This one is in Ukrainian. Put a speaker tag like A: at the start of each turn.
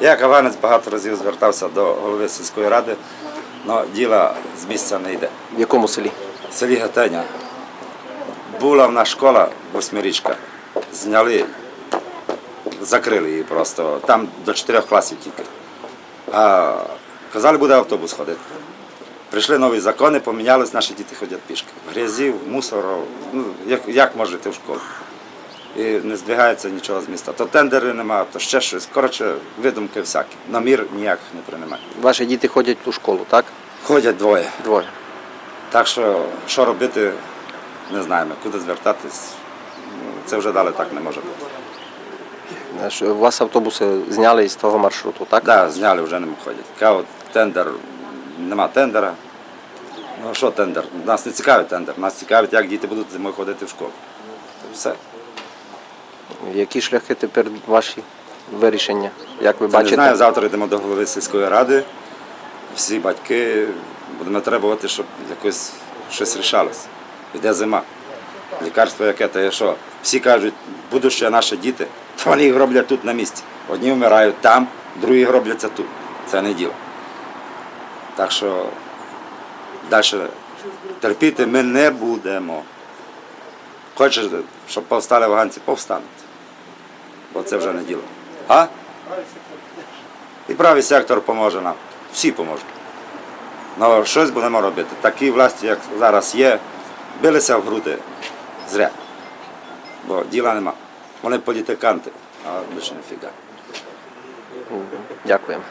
A: Я як аванець багато разів звертався до голови сільської ради, але діла з місця не йде.
B: В якому селі?
A: В селі Гатеня була в нас школа восьмирічка. Зняли, закрили її просто. Там до чотирьох класів тільки. А казали, буде автобус ходити. Прийшли нові закони, помінялись, наші діти ходять пішки. Грязів, мусору, ну, як, як може йти в школу? І не здвигається нічого з міста. То тендери немає, то ще щось. Коротше, видумки всякі. На мір ніяких не приймає.
B: Ваші діти ходять у школу, так?
A: Ходять двоє.
B: Двоє.
A: Так що, що робити, не знаємо, куди звертатись. Це вже далі так не може бути.
B: Е, що У вас автобуси зняли із того маршруту, так?
A: Так, да, зняли, вже не ходять. Кажуть, тендер, нема тендера. Ну що тендер? Нас не цікавить тендер, нас цікавить, як діти будуть зимою ходити в школу. Це все.
B: Які шляхи тепер ваші вирішення? Як ви
A: Це не
B: бачите?
A: знаю, завтра йдемо до голови сільської ради. Всі батьки будемо требувати, щоб якось щось рішалося. Йде зима. Лікарство яке, то є що? Всі кажуть, будуть ще наші діти, то вони їх роблять тут на місці. Одні вмирають там, другі робляться тут. Це не діло. Так що далі терпіти ми не будемо. Хочеш, щоб повстали афганці, повстануть. Бо це вже не діло. А? І правий сектор поможе нам. Всі поможуть. Ну, щось будемо робити. Такі власті, як зараз є, билися в груди зря. Бо діла нема. Вони політиканти, а більше не фіга.
B: Дякуємо.